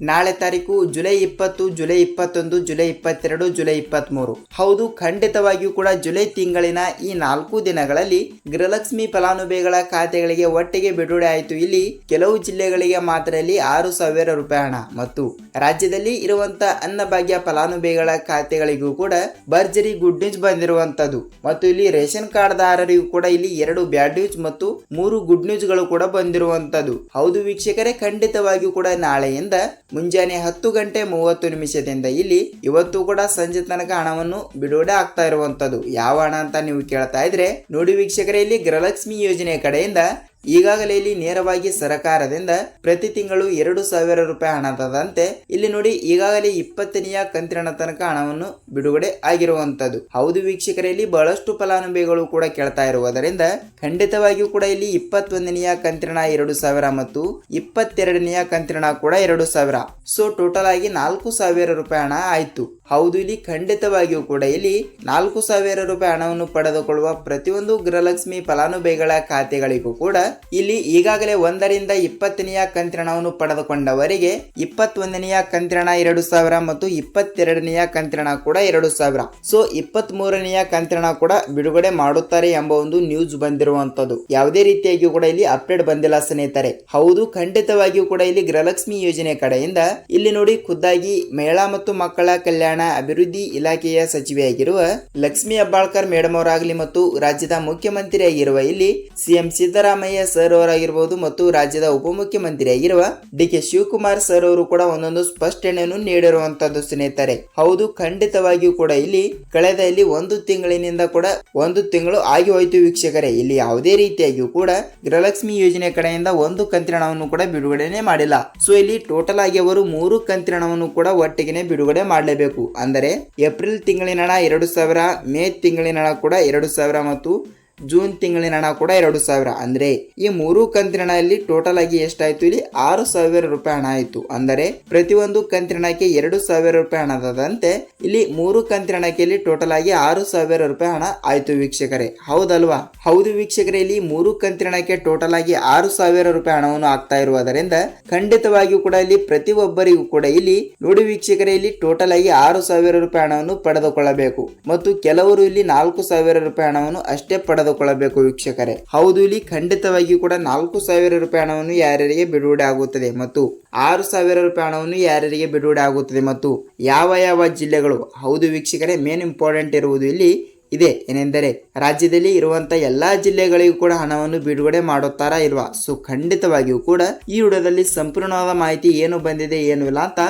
ನಾಳೆ ತಾರೀಕು ಜುಲೈ ಇಪ್ಪತ್ತು, ಜುಲೈ ಇಪ್ಪತ್ತೊಂದು, ಜುಲೈ ಇಪ್ಪತ್ತೆರಡು, ಜುಲೈ ಇಪ್ಪತ್ತ್ಮೂರು ಹೌದು, ಖಂಡಿತವಾಗಿಯೂ ಕೂಡ ಜುಲೈ ತಿಂಗಳಿನ ಈ ನಾಲ್ಕು ದಿನಗಳಲ್ಲಿ ಗೃಹಲಕ್ಷ್ಮಿ ಫಲಾನುಭವಿಗಳ ಖಾತೆಗಳಿಗೆ ಒಟ್ಟಿಗೆ ಬಿಡುಗಡೆ ಆಯಿತು. ಇಲ್ಲಿ ಕೆಲವು ಜಿಲ್ಲೆಗಳಿಗೆ ಮಾತ್ರ ಇಲ್ಲಿ ಆರು ಸಾವಿರ ರೂಪಾಯಿ ಹಣ. ಮತ್ತು ರಾಜ್ಯದಲ್ಲಿ ಇರುವಂತಹ ಅನ್ನಭಾಗ್ಯ ಫಲಾನುಭವಿಗಳ ಖಾತೆಗಳಿಗೂ ಕೂಡ ಭರ್ಜರಿ ಗುಡ್ ನ್ಯೂಸ್ ಬಂದಿರುವಂತದ್ದು ಮತ್ತು ಇಲ್ಲಿ ರೇಷನ್ ಕಾರ್ಡ್ ದಾರರಿಗೂ ಕೂಡ ಇಲ್ಲಿ ಎರಡು ಬ್ಯಾಡ್ ನ್ಯೂಸ್ ಮತ್ತು ಮೂರು ಗುಡ್ ನ್ಯೂಸ್ಗಳು ಕೂಡ ಬಂದಿರುವಂತದ್ದು ಹೌದು ವೀಕ್ಷಕರೇ, ಖಂಡಿತವಾಗಿಯೂ ಕೂಡ ನಾಳೆಯಿಂದ ಮುಂಜಾನೆ ಹತ್ತು ಗಂಟೆ ಮೂವತ್ತು ನಿಮಿಷದಿಂದ ಇಲ್ಲಿ ಇವತ್ತು ಕೂಡ ಸಂಜೆ ತನಕ ಹಣವನ್ನು ಬಿಡುಗಡೆ ಆಗ್ತಾ ಇರುವಂತದ್ದು. ಯಾವ ಹಣ ಅಂತ ನೀವು ಕೇಳ್ತಾ ಇದ್ರೆ ನೋಡಿ ವೀಕ್ಷಕರೇ, ಇಲ್ಲಿ ಗೃಹಲಕ್ಷ್ಮಿ ಯೋಜನೆ ಕಡೆಯಿಂದ ಈಗಾಗಲೇ ಇಲ್ಲಿ ನೇರವಾಗಿ ಸರಕಾರದಿಂದ ಪ್ರತಿ ತಿಂಗಳು ಎರಡು ಸಾವಿರ ರೂಪಾಯಿ ಹಣದಂತೆ ಇಲ್ಲಿ ನೋಡಿ ಈಗಾಗಲೇ ಇಪ್ಪತ್ತನೆಯ ಕಂತಿನ ತನಕ ಹಣವನ್ನು ಬಿಡುಗಡೆ ಆಗಿರುವಂತದ್ದು. ಹೌದು ವೀಕ್ಷಕರಲ್ಲಿ ಬಹಳಷ್ಟು ಫಲಾನುಭವಿಗಳು ಕೂಡ ಕೇಳ್ತಾ ಇರುವುದರಿಂದ ಖಂಡಿತವಾಗಿಯೂ ಕೂಡ ಇಲ್ಲಿ ಇಪ್ಪತ್ತೊಂದನೆಯ ಕಂತಿನ ಎರಡು ಸಾವಿರ ಮತ್ತು ಇಪ್ಪತ್ತೆರಡನೆಯ ಕಂತಿನ ಕೂಡ ಎರಡು ಸಾವಿರ. ಸೊ ಟೋಟಲ್ ಆಗಿ ನಾಲ್ಕು ಸಾವಿರ ರೂಪಾಯಿ ಹಣ ಆಯ್ತು. ಹೌದು, ಇಲ್ಲಿ ಖಂಡಿತವಾಗಿಯೂ ಕೂಡ ಇಲ್ಲಿ ನಾಲ್ಕು ಸಾವಿರ ರೂಪಾಯಿ ಹಣವನ್ನು ಪಡೆದುಕೊಳ್ಳುವ ಪ್ರತಿಯೊಂದು ಗೃಹಲಕ್ಷ್ಮಿ ಫಲಾನುಭವಿಗಳ ಖಾತೆಗಳಿಗೂ ಕೂಡ ಇಲ್ಲಿ ಈಗಾಗಲೇ ಒಂದರಿಂದ ಇಪ್ಪತ್ತನೆಯ ಕಂತಿರಣವನ್ನು ಪಡೆದುಕೊಂಡವರಿಗೆ ಇಪ್ಪತ್ತೊಂದನೆಯ ಕಂತಿರಣ ಎರಡು ಸಾವಿರ ಮತ್ತು ಇಪ್ಪತ್ತೆರಡನೆಯ ಕಂತಿರಣ ಕೂಡ ಎರಡು ಸಾವಿರ. ಸೊ ಇಪ್ಪತ್ತ್ ಮೂರನೆಯ ಕಂತಿರಣ ಕೂಡ ಬಿಡುಗಡೆ ಮಾಡುತ್ತಾರೆ ಎಂಬ ಒಂದು ನ್ಯೂಸ್ ಬಂದಿರುವಂತದ್ದು ಯಾವುದೇ ರೀತಿಯಾಗಿ ಕೂಡ ಇಲ್ಲಿ ಅಪ್ಡೇಟ್ ಬಂದಿಲ್ಲ ಸ್ನೇಹಿತರೆ. ಹೌದು, ಖಂಡಿತವಾಗಿಯೂ ಕೂಡ ಇಲ್ಲಿ ಗೃಹಲಕ್ಷ್ಮಿ ಯೋಜನೆ ಕಡೆಯಿಂದ ಇಲ್ಲಿ ನೋಡಿ ಖುದ್ದಾಗಿ ಮಹಿಳಾ ಮತ್ತು ಮಕ್ಕಳ ಕಲ್ಯಾಣ ಅಭಿವೃದ್ಧಿ ಇಲಾಖೆಯ ಸಚಿವೆಯಾಗಿರುವ ಲಕ್ಷ್ಮಿ ಹೆಬ್ಬಾಳ್ಕರ್ ಮೇಡಮ್ ಅವರಾಗಲಿ ಮತ್ತು ರಾಜ್ಯದ ಮುಖ್ಯಮಂತ್ರಿಯಾಗಿರುವ ಇಲ್ಲಿ ಸಿಎಂ ಸಿದ್ದರಾಮಯ್ಯ ಸರ್ ಅವರಾಗಿರಬಹುದು ಮತ್ತು ರಾಜ್ಯದ ಉಪಮುಖ್ಯಮಂತ್ರಿಯಾಗಿರುವ ಡಿ ಕೆ ಶಿವಕುಮಾರ್ ಸರ್ ಅವರು ಕೂಡ ಒಂದೊಂದು ಸ್ಪಷ್ಟನೆಯನ್ನು ನೀಡಿರುವಂತದ್ದು ಸ್ನೇಹಿತರೆ. ಹೌದು, ಖಂಡಿತವಾಗಿಯೂ ಕೂಡ ಇಲ್ಲಿ ಕಳೆದ ಇಲ್ಲಿ ಒಂದು ತಿಂಗಳಿನಿಂದ ಕೂಡ ಒಂದು ತಿಂಗಳು ಆಗಿ ಹೋಯ್ತು ವೀಕ್ಷಕರೇ. ಇಲ್ಲಿ ಯಾವುದೇ ರೀತಿಯಾಗಿಯೂ ಕೂಡ ಗೃಹಲಕ್ಷ್ಮಿ ಯೋಜನೆ ಕಡೆಯಿಂದ ಒಂದು ಕಂತಿರಣವನ್ನು ಕೂಡ ಬಿಡುಗಡೆನೆ ಮಾಡಿಲ್ಲ. ಸೊ ಇಲ್ಲಿ ಟೋಟಲ್ ಆಗಿ ಅವರು ಮೂರು ಕಂತಿರಣವನ್ನು ಕೂಡ ಒಟ್ಟಿಗೆ ಬಿಡುಗಡೆ ಮಾಡಲೇಬೇಕು. ಅಂದರೆ ಏಪ್ರಿಲ್ ತಿಂಗಳಿನ ಎರಡು ಸಾವಿರ, ಮೇ ತಿಂಗಳಿನ ಕೂಡ ಎರಡು ಸಾವಿರ ಮತ್ತು ಜೂನ್ ತಿಂಗಳಿನ ಹಣ ಕೂಡ ಎರಡು ಸಾವಿರ. ಅಂದ್ರೆ ಈ ಮೂರು ಕಂತಿನ ಹಣದಲ್ಲಿ ಟೋಟಲ್ ಆಗಿ ಎಷ್ಟಾಯ್ತು ಇಲ್ಲಿ? ಆರು ಸಾವಿರ ರೂಪಾಯಿ ಹಣ ಆಯ್ತು. ಅಂದರೆ ಪ್ರತಿಯೊಂದು ಕಂತಿನ ಹಣಕ್ಕೆ ಎರಡು ಸಾವಿರ ರೂಪಾಯಿ ಹಣದಂತೆ ಇಲ್ಲಿ ಮೂರು ಕಂತಿನ ಹಣಕ್ಕೆ ಟೋಟಲ್ ಆಗಿ ಆರು ಸಾವಿರ ರೂಪಾಯಿ ಹಣ ಆಯ್ತು ವೀಕ್ಷಕರೇ. ಹೌದಲ್ವಾ? ಹೌದು ವೀಕ್ಷಕರೇ, ಇಲ್ಲಿ ಮೂರು ಕಂತಿನ ಹಣಕ್ಕೆ ಟೋಟಲ್ ಆಗಿ ಆರು ಸಾವಿರ ರೂಪಾಯಿ ಹಣವನ್ನು ಆಗ್ತಾ ಇರುವುದರಿಂದ ಖಂಡಿತವಾಗಿಯೂ ಕೂಡ ಇಲ್ಲಿ ಪ್ರತಿಯೊಬ್ಬರಿಗೂ ಕೂಡ ಇಲ್ಲಿ ನೋಡಿ ವೀಕ್ಷಕರೇ, ಇಲ್ಲಿ ಟೋಟಲ್ ಆಗಿ ಆರು ಸಾವಿರ ರೂಪಾಯಿ ಹಣವನ್ನು ಪಡೆದುಕೊಳ್ಳಬೇಕು. ಮತ್ತು ಕೆಲವರು ಇಲ್ಲಿ ನಾಲ್ಕು ಸಾವಿರ ರೂಪಾಯಿ ಹಣವನ್ನು ಅಷ್ಟೇ ಪಡೆದುಕೊಳ್ಳಬೇಕು ವೀಕ್ಷಕರೇ. ಹೌದು, ಇಲ್ಲಿ ಖಂಡಿತವಾಗಿಯೂ ಕೂಡ ನಾಲ್ಕು ಸಾವಿರ ರೂಪಾಯಿ ಹಣವನ್ನು ಯಾರ್ಯಾರಿಗೆ ಬಿಡುಗಡೆ ಆಗುತ್ತದೆ ಮತ್ತು ಆರು ಸಾವಿರ ರೂಪಾಯಿ ಹಣವನ್ನು ಯಾರ್ಯಾರಿಗೆ ಬಿಡುಗಡೆ ಆಗುತ್ತದೆ ಮತ್ತು ಯಾವ ಯಾವ ಜಿಲ್ಲೆಗಳು? ಹೌದು ವೀಕ್ಷಕರೇ ಮೇನ್ ಇಂಪಾರ್ಟೆಂಟ್ ಇರುವುದು ಇಲ್ಲಿ ಇದೆ. ಏನೆಂದರೆ, ರಾಜ್ಯದಲ್ಲಿ ಇರುವಂತ ಎಲ್ಲಾ ಜಿಲ್ಲೆಗಳಿಗೂ ಕೂಡ ಹಣವನ್ನು ಬಿಡುಗಡೆ ಮಾಡುತ್ತಾರಾ ಇಲ್ವಾ? ಸೊ ಖಂಡಿತವಾಗಿಯೂ ಕೂಡ ಈ ವಿಡಿಯೋದಲ್ಲಿ ಸಂಪೂರ್ಣವಾದ ಮಾಹಿತಿ ಏನು ಬಂದಿದೆ, ಏನು ಇಲ್ಲ ಅಂತ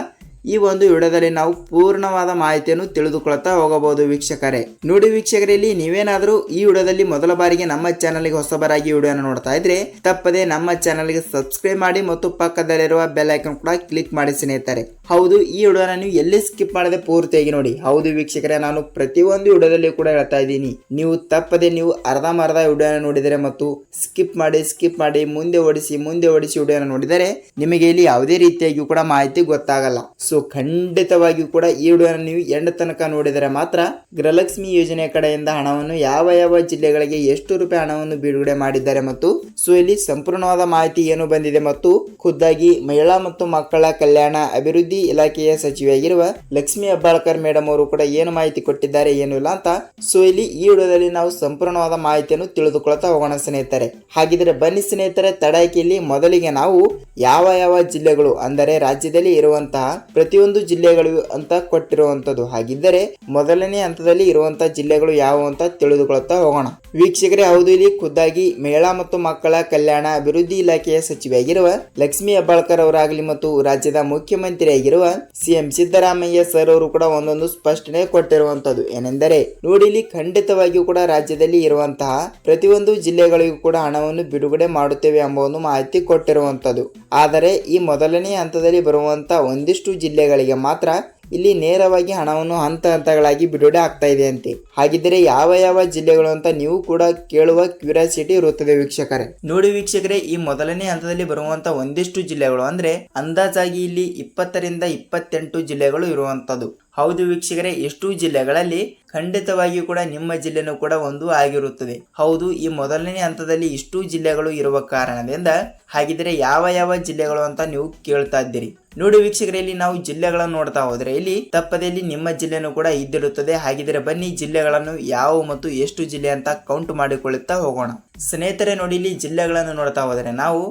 ಈ ಒಂದು ವಿಡಿಯೋದಲ್ಲಿ ನಾವು ಪೂರ್ಣವಾದ ಮಾಹಿತಿಯನ್ನು ತಿಳಿದುಕೊಳ್ಳುತ್ತಾ ಹೋಗಬಹುದು ವೀಕ್ಷಕರೇ. ನೋಡಿ ವೀಕ್ಷಕರಲ್ಲಿ ನೀವೇನಾದರೂ ಈ ವಿಡಿಯೋದಲ್ಲಿ ಮೊದಲ ಬಾರಿಗೆ ನಮ್ಮ ಚಾನಲ್ಗೆ ಹೊಸಬರಾಗಿ ವಿಡಿಯೋನ ನೋಡ್ತಾ ಇದ್ರೆ ತಪ್ಪದೆ ನಮ್ಮ ಚಾನಲ್ಗೆ ಸಬ್ಸ್ಕ್ರೈಬ್ ಮಾಡಿ ಮತ್ತು ಪಕ್ಕದಲ್ಲಿರುವ ಬೆಲ್ ಐಕನ್ ಕೂಡ ಕ್ಲಿಕ್ ಮಾಡಿ ಸ್ನೇಹಿತರೆ. ಹೌದು, ಈ ವಿಡಿಯೋನ ನೀವು ಎಲ್ಲಿ ಸ್ಕಿಪ್ ಮಾಡದೆ ಪೂರ್ತಿಯಾಗಿ ನೋಡಿ. ಹೌದು ವೀಕ್ಷಕರೇ, ನಾನು ಪ್ರತಿಯೊಂದು ವಿಡಿಯೋದಲ್ಲಿ ಕೂಡ ಹೇಳ್ತಾ ಇದ್ದೀನಿ. ನೀವು ತಪ್ಪದೆ ನೀವು ಅರ್ಧ ಮರ್ಧ ವಿಡಿಯೋನ ನೋಡಿದರೆ ಮತ್ತು ಸ್ಕಿಪ್ ಮಾಡಿ ಸ್ಕಿಪ್ ಮಾಡಿ, ಮುಂದೆ ಓಡಿಸಿ ಮುಂದೆ ಓಡಿಸಿ ವಿಡಿಯೋನ ನೋಡಿದರೆ ನಿಮಗೆ ಇಲ್ಲಿ ಯಾವುದೇ ರೀತಿಯಾಗಿಯೂ ಕೂಡ ಮಾಹಿತಿ ಗೊತ್ತಾಗಲ್ಲ. ಖಂಡಿತವಾಗಿಯೂ ಕೂಡ ಈ ವಿಡಿಯೋನ ನೀವು ಎಂಡ್ ತನಕ ನೋಡಿದರೆ ಮಾತ್ರ ಗೃಹಲಕ್ಷ್ಮಿ ಯೋಜನೆ ಕಡೆಯಿಂದ ಹಣವನ್ನು ಯಾವ ಯಾವ ಜಿಲ್ಲೆಗಳಿಗೆ ಎಷ್ಟು ರೂಪಾಯಿ ಹಣವನ್ನು ಬಿಡುಗಡೆ ಮಾಡಿದ್ದಾರೆ ಮತ್ತು ಸೊ ಇಲ್ಲಿ ಸಂಪೂರ್ಣವಾದ ಮಾಹಿತಿ ಏನು ಬಂದಿದೆ ಮತ್ತು ಖುದ್ದಾಗಿ ಮಹಿಳಾ ಮತ್ತು ಮಕ್ಕಳ ಕಲ್ಯಾಣ ಅಭಿವೃದ್ಧಿ ಇಲಾಖೆಯ ಸಚಿವೆಯಾಗಿರುವ ಲಕ್ಷ್ಮಿ ಹೆಬ್ಬಾಳ್ಕರ್ ಮೇಡಮ್ ಅವರು ಕೂಡ ಏನು ಮಾಹಿತಿ ಕೊಟ್ಟಿದ್ದಾರೆ ಏನು ಇಲ್ಲ ಅಂತ ಸೊ ಇಲ್ಲಿ ಈ ವಿಡಿಯೋದಲ್ಲಿ ನಾವು ಸಂಪೂರ್ಣವಾದ ಮಾಹಿತಿಯನ್ನು ತಿಳಿದುಕೊಳ್ತಾ ಹೋಗೋಣ ಸ್ನೇಹಿತರೆ. ಹಾಗಿದ್ರೆ ಬನ್ನಿ ಸ್ನೇಹಿತರೆ ತಡಾಕಿಯಲ್ಲಿ ಮೊದಲಿಗೆ ನಾವು ಯಾವ ಯಾವ ಜಿಲ್ಲೆಗಳು ಅಂದರೆ ರಾಜ್ಯದಲ್ಲಿ ಇರುವಂತಹ ಪ್ರತಿಯೊಂದು ಜಿಲ್ಲೆಗಳು ಅಂತ ಕೊಟ್ಟಿರುವಂತದ್ದು ಹಾಗಿದ್ದರೆ ಮೊದಲನೇ ಹಂತದಲ್ಲಿ ಇರುವಂತಹ ಜಿಲ್ಲೆಗಳು ಯಾವುವು ಅಂತ ತಿಳಿದುಕೊಳ್ಳುತ್ತಾ ಹೋಗೋಣ. ವೀಕ್ಷಕರೇ, ಹೌದು, ಇಲ್ಲಿ ಖುದ್ದಾಗಿ ಮಹಿಳಾ ಮತ್ತು ಮಕ್ಕಳ ಕಲ್ಯಾಣ ಅಭಿವೃದ್ಧಿ ಇಲಾಖೆಯ ಸಚಿವೆಯಾಗಿರುವ ಲಕ್ಷ್ಮಿ ಹೆಬ್ಬಾಳ್ಕರ್ ಅವರಾಗಲಿ ಮತ್ತು ರಾಜ್ಯದ ಮುಖ್ಯಮಂತ್ರಿಯಾಗಿರುವ ಸಿಎಂ ಸಿದ್ದರಾಮಯ್ಯ ಸರ್ ಅವರು ಕೂಡ ಒಂದೊಂದು ಸ್ಪಷ್ಟನೆ ಕೊಟ್ಟಿರುವಂತದ್ದು ಏನೆಂದರೆ, ನೋಡಿ, ಇಲ್ಲಿ ಖಂಡಿತವಾಗಿಯೂ ಕೂಡ ರಾಜ್ಯದಲ್ಲಿ ಇರುವಂತಹ ಪ್ರತಿಯೊಂದು ಜಿಲ್ಲೆಗಳಿಗೂ ಕೂಡ ಹಣವನ್ನು ಬಿಡುಗಡೆ ಮಾಡುತ್ತೇವೆ ಎಂಬ ಒಂದು ಮಾಹಿತಿ ಕೊಟ್ಟಿರುವಂತದ್ದು ಆದರೆ, ಈ ಮೊದಲನೇ ಹಂತದಲ್ಲಿ ಬರುವಂತಹ ಒಂದಿಷ್ಟು ಜಿಲ್ಲೆಗಳಿಗೆ ಮಾತ್ರ ಇಲ್ಲಿ ನೇರವಾಗಿ ಹಣವನ್ನು ಹಂತ ಹಂತಗಳಾಗಿ ಬಿಡುಗಡೆ ಆಗ್ತಾ ಇದೆ ಅಂತೆ. ಹಾಗಿದ್ದರೆ ಯಾವ ಯಾವ ಜಿಲ್ಲೆಗಳು ಅಂತ ನೀವು ಕೂಡ ಕೇಳುವ ಕ್ಯೂರಿಯಾಸಿಟಿ ಇರುತ್ತದೆ ವೀಕ್ಷಕರೇ. ನೋಡಿ ವೀಕ್ಷಕರೇ, ಈ ಮೊದಲನೇ ಹಂತದಲ್ಲಿ ಬರುವಂತ ಒಂದಿಷ್ಟು ಜಿಲ್ಲೆಗಳು ಅಂದ್ರೆ ಅಂದಾಜಾಗಿ ಇಲ್ಲಿ ಇಪ್ಪತ್ತರಿಂದ ಇಪ್ಪತ್ತೆಂಟು ಜಿಲ್ಲೆಗಳು ಇರುವಂತದ್ದು. ಹೌದು ವೀಕ್ಷಕರೇ, ಎಷ್ಟು ಜಿಲ್ಲೆಗಳಲ್ಲಿ ಖಂಡಿತವಾಗಿಯೂ ಕೂಡ ನಿಮ್ಮ ಜಿಲ್ಲೆನೂ ಕೂಡ ಒಂದು ಆಗಿರುತ್ತದೆ. ಹೌದು, ಈ ಮೊದಲನೇ ಹಂತದಲ್ಲಿ ಇಷ್ಟು ಜಿಲ್ಲೆಗಳು ಇರುವ ಕಾರಣದಿಂದ ಹಾಗಿದ್ರೆ ಯಾವ ಯಾವ ಜಿಲ್ಲೆಗಳು ಅಂತ ನೀವು ಕೇಳ್ತಾ ಇದ್ದೀರಿ. ನೋಡಿ ವೀಕ್ಷಕರೇ, ಇಲ್ಲಿ ನಾವು ಜಿಲ್ಲೆಗಳನ್ನು ನೋಡ್ತಾ ಹೋದ್ರೆ ಇಲ್ಲಿ ತಪ್ಪದಲ್ಲಿ ನಿಮ್ಮ ಜಿಲ್ಲೆನೂ ಕೂಡ ಇದ್ದಿರುತ್ತದೆ. ಹಾಗಿದ್ರೆ ಬನ್ನಿ ಜಿಲ್ಲೆಗಳನ್ನು ಯಾವ ಮತ್ತು ಎಷ್ಟು ಜಿಲ್ಲೆ ಅಂತ ಕೌಂಟ್ ಮಾಡಿಕೊಳ್ಳುತ್ತಾ ಹೋಗೋಣ. ಸ್ನೇಹಿತರೆ, ನೋಡಿ ಇಲ್ಲಿ ಜಿಲ್ಲೆಗಳನ್ನು ನೋಡ್ತಾ ಹೋದರೆ ನಾವು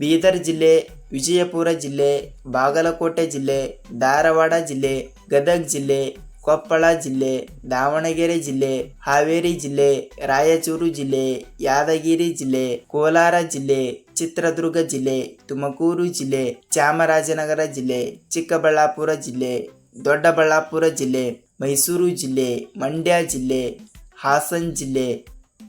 ಬೀದರ್ ಜಿಲ್ಲೆ ವಿಜಯಪುರ ಜಿಲ್ಲೆ, ಬಾಗಲಕೋಟೆ ಜಿಲ್ಲೆ, ಧಾರವಾಡ ಜಿಲ್ಲೆ, ಗದಗ ಜಿಲ್ಲೆ, ಕೊಪ್ಪಳ ಜಿಲ್ಲೆ, ದಾವಣಗೆರೆ ಜಿಲ್ಲೆ, ಹಾವೇರಿ ಜಿಲ್ಲೆ, ರಾಯಚೂರು ಜಿಲ್ಲೆ, ಯಾದಗಿರಿ ಜಿಲ್ಲೆ, ಕೋಲಾರ ಜಿಲ್ಲೆ, ಚಿತ್ರದುರ್ಗ ಜಿಲ್ಲೆ, ತುಮಕೂರು ಜಿಲ್ಲೆ, ಚಾಮರಾಜನಗರ ಜಿಲ್ಲೆ, ಚಿಕ್ಕಬಳ್ಳಾಪುರ ಜಿಲ್ಲೆ, ದೊಡ್ಡಬಳ್ಳಾಪುರ ಜಿಲ್ಲೆ, ಮೈಸೂರು ಜಿಲ್ಲೆ, ಮಂಡ್ಯ ಜಿಲ್ಲೆ, ಹಾಸನ್ ಜಿಲ್ಲೆ,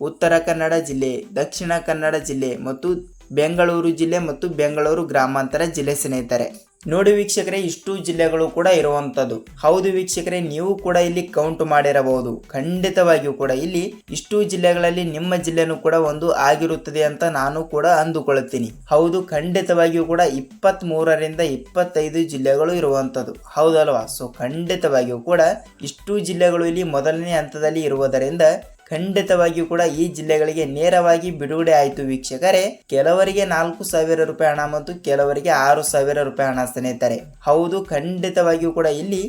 ಉತ್ತರ ಕನ್ನಡ ಜಿಲ್ಲೆ, ದಕ್ಷಿಣ ಕನ್ನಡ ಜಿಲ್ಲೆ ಮತ್ತು ಬೆಂಗಳೂರು ಜಿಲ್ಲೆ ಮತ್ತು ಬೆಂಗಳೂರು ಗ್ರಾಮಾಂತರ ಜಿಲ್ಲೆ ಸ್ನೇಹಿತರೆ. ನೋಡಿ ವೀಕ್ಷಕರೇ, ಇಷ್ಟು ಜಿಲ್ಲೆಗಳು ಕೂಡ ಇರುವಂಥದ್ದು. ಹೌದು ವೀಕ್ಷಕರೇ, ನೀವು ಕೂಡ ಇಲ್ಲಿ ಕೌಂಟ್ ಮಾಡಿರಬಹುದು. ಖಂಡಿತವಾಗಿಯೂ ಕೂಡ ಇಲ್ಲಿ ಇಷ್ಟು ಜಿಲ್ಲೆಗಳಲ್ಲಿ ನಿಮ್ಮ ಜಿಲ್ಲೆನೂ ಕೂಡ ಒಂದು ಆಗಿರುತ್ತದೆ ಅಂತ ನಾನು ಕೂಡ ಅಂದುಕೊಳ್ಳುತ್ತೀನಿ. ಹೌದು, ಖಂಡಿತವಾಗಿಯೂ ಕೂಡ ಇಪ್ಪತ್ತ್ ಮೂರರಿಂದ ಇಪ್ಪತ್ತೈದು ಜಿಲ್ಲೆಗಳು ಇರುವಂಥದ್ದು. ಹೌದಲ್ವಾ? ಸೊ ಖಂಡಿತವಾಗಿಯೂ ಕೂಡ ಇಷ್ಟು ಜಿಲ್ಲೆಗಳು ಇಲ್ಲಿ ಮೊದಲನೇ ಹಂತದಲ್ಲಿ ಇರುವುದರಿಂದ ಖಂಡಿತವಾಗಿಯೂ ಕೂಡ ಈ ಜಿಲ್ಲೆಗಳಿಗೆ ನೇರವಾಗಿ ಬಿಡುಗಡೆ ಆಯಿತು ವೀಕ್ಷಕರೇ. ಕೆಲವರಿಗೆ ನಾಲ್ಕು ಸಾವಿರ ರೂಪಾಯಿ ಹಣ ಮತ್ತು ಕೆಲವರಿಗೆ ಆರು ಸಾವಿರ ರೂಪಾಯಿ ಹಣ ಸ್ನೇಹಿತರೆ. ಹೌದು, ಖಂಡಿತವಾಗಿಯೂ ಕೂಡ ಇಲ್ಲಿ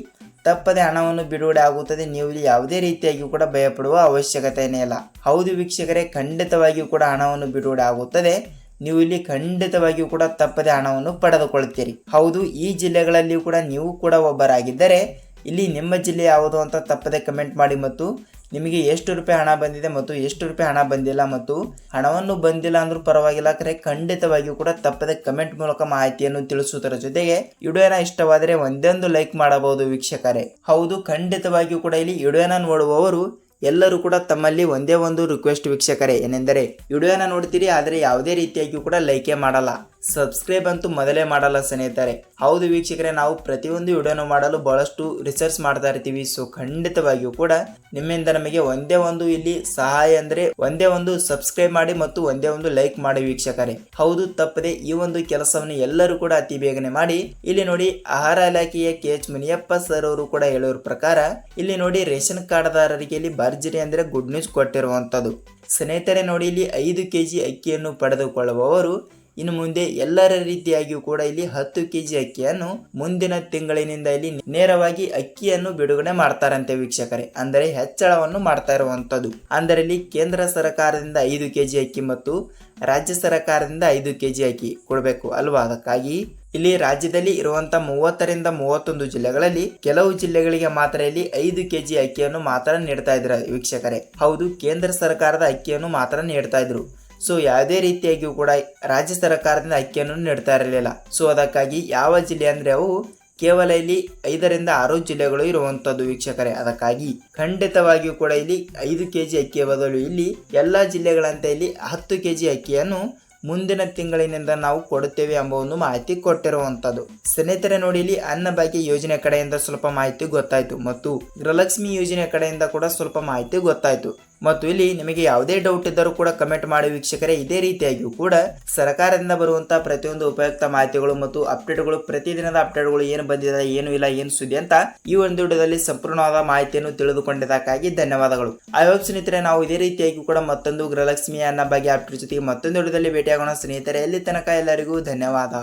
ತಪ್ಪದೆ ಹಣವನ್ನು ಬಿಡುಗಡೆ ಆಗುತ್ತದೆ. ನೀವು ಇಲ್ಲಿ ಯಾವುದೇ ರೀತಿಯಾಗಿ ಕೂಡ ಭಯಪಡುವ ಅವಶ್ಯಕತೆಯೇ ಇಲ್ಲ. ಹೌದು ವೀಕ್ಷಕರೇ, ಖಂಡಿತವಾಗಿಯೂ ಕೂಡ ಹಣವನ್ನು ಬಿಡುಗಡೆ ಆಗುತ್ತದೆ. ನೀವು ಇಲ್ಲಿ ಖಂಡಿತವಾಗಿಯೂ ಕೂಡ ತಪ್ಪದೆ ಹಣವನ್ನು ಪಡೆದುಕೊಳ್ಳುತ್ತೀರಿ. ಹೌದು, ಈ ಜಿಲ್ಲೆಗಳಲ್ಲಿಯೂ ಕೂಡ ನೀವು ಕೂಡ ಒಬ್ಬರಾಗಿದ್ದರೆ ಇಲ್ಲಿ ನಿಮ್ಮ ಜಿಲ್ಲೆ ಯಾವುದು ಅಂತ ತಪ್ಪದೆ ಕಮೆಂಟ್ ಮಾಡಿ ಮತ್ತು ನಿಮಗೆ ಎಷ್ಟು ರೂಪಾಯಿ ಹಣ ಬಂದಿದೆ ಮತ್ತು ಎಷ್ಟು ರೂಪಾಯಿ ಹಣ ಬಂದಿಲ್ಲ ಮತ್ತು ಹಣವನ್ನು ಬಂದಿಲ್ಲ ಅಂದ್ರೂ ಪರವಾಗಿಲ್ಲ ಕರೆ ಖಂಡಿತವಾಗಿಯೂ ಕೂಡ ತಪ್ಪದೆ ಕಮೆಂಟ್ ಮೂಲಕ ಮಾಹಿತಿಯನ್ನು ತಿಳಿಸುವುದರ ಜೊತೆಗೆ ವಿಡಿಯೋನ ಇಷ್ಟವಾದರೆ ಒಂದೊಂದು ಲೈಕ್ ಮಾಡಬಹುದು ವೀಕ್ಷಕರೇ. ಹೌದು, ಖಂಡಿತವಾಗಿಯೂ ಕೂಡ ಇಲ್ಲಿ ವಿಡಿಯೋನ ನೋಡುವವರು ಎಲ್ಲರೂ ಕೂಡ ತಮ್ಮಲ್ಲಿ ಒಂದೇ ಒಂದು ರಿಕ್ವೆಸ್ಟ್ ವೀಕ್ಷಕರೇ, ಏನೆಂದರೆ ವಿಡಿಯೋನ ನೋಡ್ತೀರಿ, ಆದರೆ ಯಾವುದೇ ರೀತಿಯಾಗಿಯೂ ಕೂಡ ಲೈಕೇ ಮಾಡಲ್ಲ. ಸಬ್ಸ್ಕ್ರೈಬ್ ಅಂತೂ ಮೊದಲೇ ಮಾಡಲ್ಲ ಸ್ನೇಹಿತರೆ. ಹೌದು ವೀಕ್ಷಕರೇ, ನಾವು ಪ್ರತಿಯೊಂದು ವಿಡಿಯೋನು ಮಾಡಲು ಬಹಳಷ್ಟು ರಿಸರ್ಚ್ ಮಾಡ್ತಾ ಇರ್ತೀವಿ. ಸೊ ಖಂಡಿತವಾಗಿಯೂ ಕೂಡ ನಿಮ್ಮಿಂದ ನಮಗೆ ಒಂದೇ ಒಂದು ಇಲ್ಲಿ ಸಹಾಯ ಅಂದ್ರೆ ಒಂದೇ ಒಂದು ಸಬ್ಸ್ಕ್ರೈಬ್ ಮಾಡಿ ಮತ್ತು ಒಂದೇ ಒಂದು ಲೈಕ್ ಮಾಡಿ ವೀಕ್ಷಕರೇ. ಹೌದು, ತಪ್ಪದೆ ಈ ಒಂದು ಕೆಲಸವನ್ನು ಎಲ್ಲರೂ ಕೂಡ ಅತಿ ಬೇಗನೆ ಮಾಡಿ. ಇಲ್ಲಿ ನೋಡಿ ಆಹಾರ ಇಲಾಖೆಯ ಕೆ ಎಚ್ ಮುನಿಯಪ್ಪ ಸರ್ ಅವರು ಕೂಡ ಹೇಳೋರ ಪ್ರಕಾರ, ಇಲ್ಲಿ ನೋಡಿ ರೇಷನ್ ಕಾರ್ಡ್ದಾರರಿಗೆ ಇಲ್ಲಿ ಭರ್ಜರಿ ಅಂದ್ರೆ ಗುಡ್ ನ್ಯೂಸ್ ಕೊಟ್ಟಿರುವಂಥದ್ದು ಸ್ನೇಹಿತರೆ, ನೋಡಿ ಇಲ್ಲಿ ಐದು ಕೆಜಿ ಅಕ್ಕಿಯನ್ನು ಪಡೆದುಕೊಳ್ಳುವವರು ಇನ್ನು ಮುಂದೆ ಎಲ್ಲರ ರೀತಿಯಾಗಿಯೂ ಕೂಡ ಇಲ್ಲಿ ಹತ್ತು ಕೆಜಿ ಅಕ್ಕಿಯನ್ನು ಮುಂದಿನ ತಿಂಗಳಿನಿಂದ ಇಲ್ಲಿ ನೇರವಾಗಿ ಅಕ್ಕಿಯನ್ನು ಬಿಡುಗಡೆ ಮಾಡ್ತಾರಂತೆ ವೀಕ್ಷಕರೇ. ಅಂದರೆ ಹೆಚ್ಚಳವನ್ನು ಮಾಡ್ತಾ ಇರುವಂತದ್ದು ಅಂದರೆ ಇಲ್ಲಿ ಕೇಂದ್ರ ಸರ್ಕಾರದಿಂದ ಐದು ಕೆಜಿ ಅಕ್ಕಿ ಮತ್ತು ರಾಜ್ಯ ಸರ್ಕಾರದಿಂದ ಐದು ಕೆಜಿ ಅಕ್ಕಿ ಕೊಡಬೇಕು ಅಲ್ವಾ? ಅದಕ್ಕಾಗಿ ಇಲ್ಲಿ ರಾಜ್ಯದಲ್ಲಿ ಇರುವಂತಹ ಮೂವತ್ತರಿಂದ ಮೂವತ್ತೊಂದು ಜಿಲ್ಲೆಗಳಲ್ಲಿ ಕೆಲವು ಜಿಲ್ಲೆಗಳಿಗೆ ಮಾತ್ರ ಇಲ್ಲಿ ಐದು ಕೆಜಿ ಅಕ್ಕಿಯನ್ನು ಮಾತ್ರ ನೀಡ್ತಾ ಇದ್ರು ವೀಕ್ಷಕರೇ. ಹೌದು, ಕೇಂದ್ರ ಸರ್ಕಾರದ ಅಕ್ಕಿಯನ್ನು ಮಾತ್ರ ನೀಡ್ತಾ ಇದ್ರು. ಸೊ ಯಾವುದೇ ರೀತಿಯಾಗಿಯೂ ಕೂಡ ರಾಜ್ಯ ಸರ್ಕಾರದಿಂದ ಅಕ್ಕಿಯನ್ನು ನೀಡ್ತಾ ಇರಲಿಲ್ಲ. ಸೊ ಅದಕ್ಕಾಗಿ ಯಾವ ಜಿಲ್ಲೆ ಅಂದರೆ ಅವು ಕೇವಲ ಇಲ್ಲಿ ಐದರಿಂದ ಆರು ಜಿಲ್ಲೆಗಳು ಇರುವಂಥದ್ದು ವೀಕ್ಷಕರೇ. ಅದಕ್ಕಾಗಿ ಖಂಡಿತವಾಗಿಯೂ ಕೂಡ ಇಲ್ಲಿ ಐದು ಕೆಜಿ ಅಕ್ಕಿಯ ಬದಲು ಇಲ್ಲಿ ಎಲ್ಲ ಜಿಲ್ಲೆಗಳಂತೆ ಇಲ್ಲಿ ಹತ್ತು ಕೆಜಿ ಅಕ್ಕಿಯನ್ನು ಮುಂದಿನ ತಿಂಗಳಿನಿಂದ ನಾವು ಕೊಡುತ್ತೇವೆ ಎಂಬ ಒಂದು ಮಾಹಿತಿ ಕೊಟ್ಟಿರುವಂತದ್ದು. ಸ್ನೇಹಿತರೆ ನೋಡಿ, ಇಲ್ಲಿ ಅನ್ನಭಾಗ್ಯ ಯೋಜನೆ ಕಡೆಯಿಂದ ಸ್ವಲ್ಪ ಮಾಹಿತಿ ಗೊತ್ತಾಯಿತು ಮತ್ತು ಗೃಹಲಕ್ಷ್ಮಿ ಯೋಜನೆ ಕಡೆಯಿಂದ ಕೂಡ ಸ್ವಲ್ಪ ಮಾಹಿತಿ ಗೊತ್ತಾಯ್ತು. ಮತ್ತು ಇಲ್ಲಿ ನಿಮಗೆ ಯಾವುದೇ ಡೌಟ್ ಇದ್ದರೂ ಕೂಡ ಕಮೆಂಟ್ ಮಾಡಿ ವೀಕ್ಷಕರೇ, ಇದೇ ರೀತಿಯಾಗಿಯೂ ಕೂಡ ಸರ್ಕಾರದಿಂದ ಬರುವಂತಹ ಪ್ರತಿಯೊಂದು ಉಪಯುಕ್ತ ಮಾಹಿತಿಗಳು ಮತ್ತು ಅಪ್ಡೇಟ್ಗಳು ಪ್ರತಿದಿನದ ಅಪ್ಡೇಟ್ಗಳು ಏನು ಬಂದಿದೆ, ಏನು ಇಲ್ಲ, ಏನು ಸುದ್ದಿ ಅಂತ ಈ ಒಂದು ವಿಡಿಯೋದಲ್ಲಿ ಸಂಪೂರ್ಣವಾದ ಮಾಹಿತಿಯನ್ನು ತಿಳಿದುಕೊಂಡಿದ್ದಕ್ಕಾಗಿ ಧನ್ಯವಾದಗಳು. ಐ ಹೋಪ್ ಸ್ನೇಹಿತರೆ, ನಾವು ಇದೇ ರೀತಿಯಾಗಿ ಕೂಡ ಮತ್ತೊಂದು ಗೃಹಲಕ್ಷ್ಮಿ ಅನ್ನ ಬಗ್ಗೆ ಅಪ್ಡೇಟ್ ಜೊತೆಗೆ ಮತ್ತೊಂದು ವಿಡಿಯೋದಲ್ಲಿ ಭೇಟಿಯಾಗೋಣ. ಸ್ನೇಹಿತರೆ ಎಲ್ಲಿ ತನಕ ಎಲ್ಲರಿಗೂ ಧನ್ಯವಾದ.